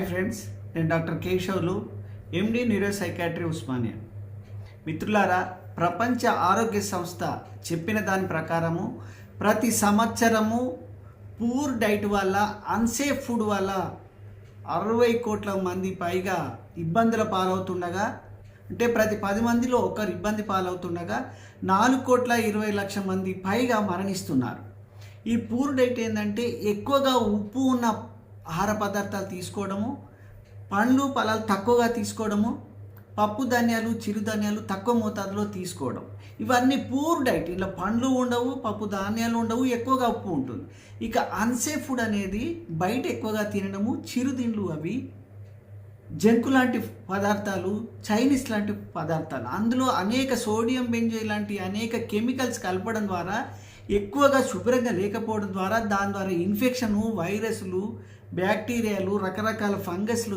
Hi friends నేను doctor Keshavulu MD neuropsychiatry Osmania. మిత్రులారా ప్రపంచ ఆరోగ్య సంస్థ చెప్పిన దాని ప్రకారము ప్రతి సంవత్సరము పూర్ డైట్ వల్ల అన్సేఫ్ ఫుడ్ వల్ల అరవై కోట్ల మంది పైగా ఇబ్బందుల పాలవుతుండగా అంటే ప్రతి పది మందిలో ఒకరు ఇబ్బంది పాలవుతుండగా నాలుగు కోట్ల ఇరవై లక్షల మంది పైగా మరణిస్తున్నారు. ఈ పూర్ డైట్ ఏంటంటే ఎక్కువగా ఉప్పు ఉన్న ఆహార పదార్థాలు తీసుకోవడము పండ్లు ఫలాలు తక్కువగా తీసుకోవడము పప్పు ధాన్యాలు చిరుధాన్యాలు తక్కువ మోతాదులో తీసుకోవడం. ఇవన్నీ పూర్ డైట్. ఇలా పండ్లు ఉండవు పప్పు ధాన్యాలు ఉండవు ఎక్కువగా ఉప్పు ఉంటుంది. ఇక అన్సేఫ్ ఫుడ్ అనేది బయట ఎక్కువగా తినడము చిరుతిండ్లు అవి జంకు లాంటి పదార్థాలు చైనీస్ లాంటి పదార్థాలు. అందులో అనేక సోడియం బెంజే లాంటి అనేక కెమికల్స్ కలపడం ద్వారా ఎక్కువగా శుభ్రంగా లేకపోవడం ద్వారా దాని ద్వారా ఇన్ఫెక్షను వైరస్లు బ్యాక్టీరియాలు రకరకాల ఫంగస్లు